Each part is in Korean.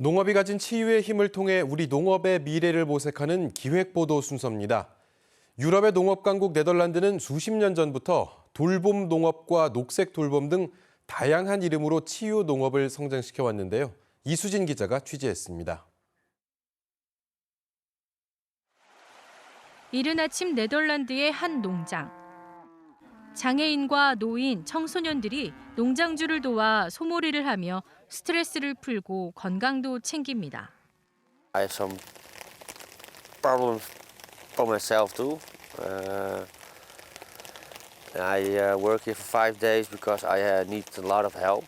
농업이 가진 치유의 힘을 통해 우리 농업의 미래를 모색하는 기획보도 순서입니다. 유럽의 농업 강국 네덜란드는 수십 년 전부터 돌봄 농업과 녹색 돌봄 등 다양한 이름으로 치유 농업을 성장시켜 왔는데요. 이수진 기자가 취재했습니다. 이른 아침 네덜란드의 한 농장. 장애인과 노인, 청소년들이 농장주를 도와 소몰이를 하며 스트레스를 풀고 건강도 챙깁니다. I have some problems for myself too. Uh, I uh, work here for five days because I uh, need a lot of help.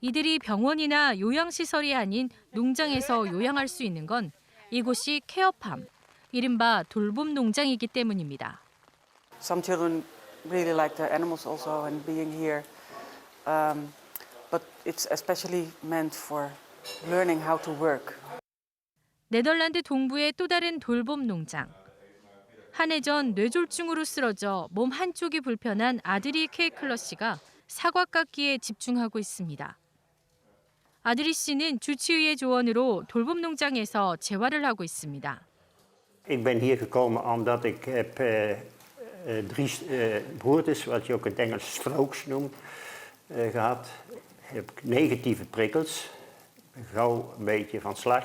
이들이 병원이나 요양시설이 아닌 농장에서 요양할 수 있는 건 이곳이 케어팜, 이른바 돌봄 농장이기 때문입니다. Some children really like the animals also and being here. Um, but it's especially meant for learning how to work. 네덜란드 동부의 또 다른 돌봄 농장. 한 해 전 뇌졸중으로 쓰러져 몸 한쪽이 불편한 아드리 케이클러 씨가 사과 깎기에 집중하고 있습니다. 아드리 씨는 주치의의 조언으로 돌봄 농장에서 재활을 하고 있습니다. Ik ben hier gekomen omdat ik heb eh, eh, drie eh, broertjes, wat je ook in het Engels strokes noemt, eh, gehad. Ik heb negatieve prikkels, gauw een beetje van slag.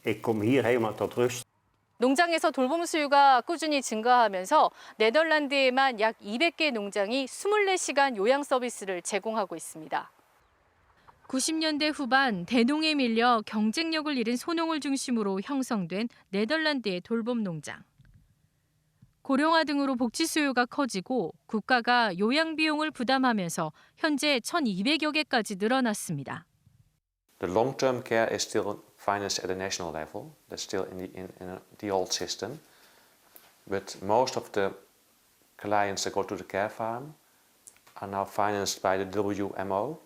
Ik kom hier helemaal tot rust. 농장에서 돌봄 수요가 꾸준히 증가하면서 네덜란드에만 약 200개 농장이 24시간 요양 서비스를 제공하고 있습니다. 90년대 후반 대농에 밀려 경쟁력을 잃은 소농을 중심으로 형성된 네덜란드의 돌봄 농장. 고령화 등으로 복지 수요가 커지고 국가가 요양 비용을 부담하면서 현재 1,200여 개까지 늘어났습니다. The long-term care is still financed at a national level. That's still in the in, in the old system. But most of the clients that go to the care farm are now financed by the WMO.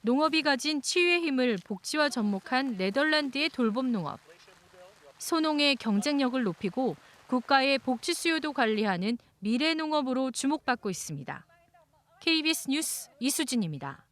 농업이 가진 치유의 힘을 복지와 접목한 네덜란드의 돌봄 농업. 소농의 경쟁력을 높이고 국가의 복지 수요도 관리하는 미래 농업으로 주목받고 있습니다. KBS 뉴스 이수진입니다.